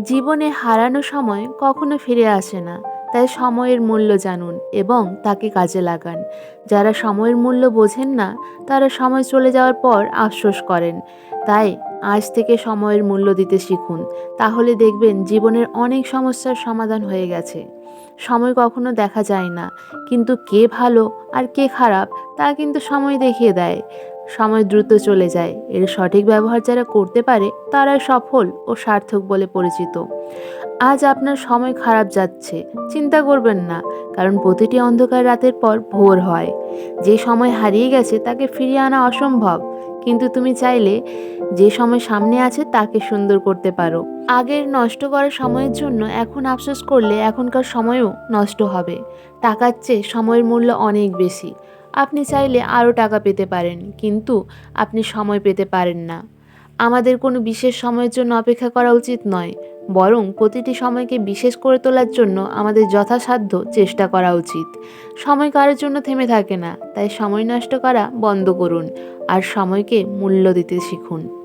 জীবনে হারানো সময় কখনো ফিরে আসে না। তাই সময়ের মূল্য জানুন এবং তাকে কাজে লাগান। যারা সময়ের মূল্য বোঝেন না, তারা সময় চলে যাওয়ার পর আফসোস করেন। তাই আজ থেকে সময়ের মূল্য দিতে শিখুন। তাহলে দেখবেন জীবনের অনেক সমস্যার সমাধান হয়ে গেছে। সময় কখনো দেখা যায় না, কিন্তু কে ভালো আর কে খারাপ তা কিন্তু সময় দেখিয়ে দেয়। সময় দ্রুত চলে যায়। এর সঠিক ব্যবহার যারা করতে পারে, তারাই সফল ও সার্থক বলে পরিচিত। আজ আপনার সময় খারাপ যাচ্ছে, চিন্তা করবেন না, কারণ প্রতিটি অন্ধকার রাতের পর ভোর হয়। যে সময় হারিয়ে গেছে, তাকে ফিরিয়ে আনা অসম্ভব। কিন্তু তুমি চাইলে যে সময় সামনে আছে, তাকে সুন্দর করতে পারো। আগের নষ্ট করা সময়ের জন্য এখন আফসোস করলে এখনকার সময়ও নষ্ট হবে। টাকার চেয়ে সময়ের মূল্য অনেক বেশি। আপনি চাইলে আরও টাকা পেতে পারেন, কিন্তু আপনি সময় পেতে পারেন না। আমাদের কোনো বিশেষ সময়ের জন্য অপেক্ষা করা উচিত নয়, বরং প্রতিটি সময়কে বিশেষ করে তোলার জন্য আমাদের যথাসাধ্য চেষ্টা করা উচিত। সময় কারোর জন্য থেমে থাকে না, তাই সময় নষ্ট করা বন্ধ করুন, আর সময়কে মূল্য দিতে শিখুন।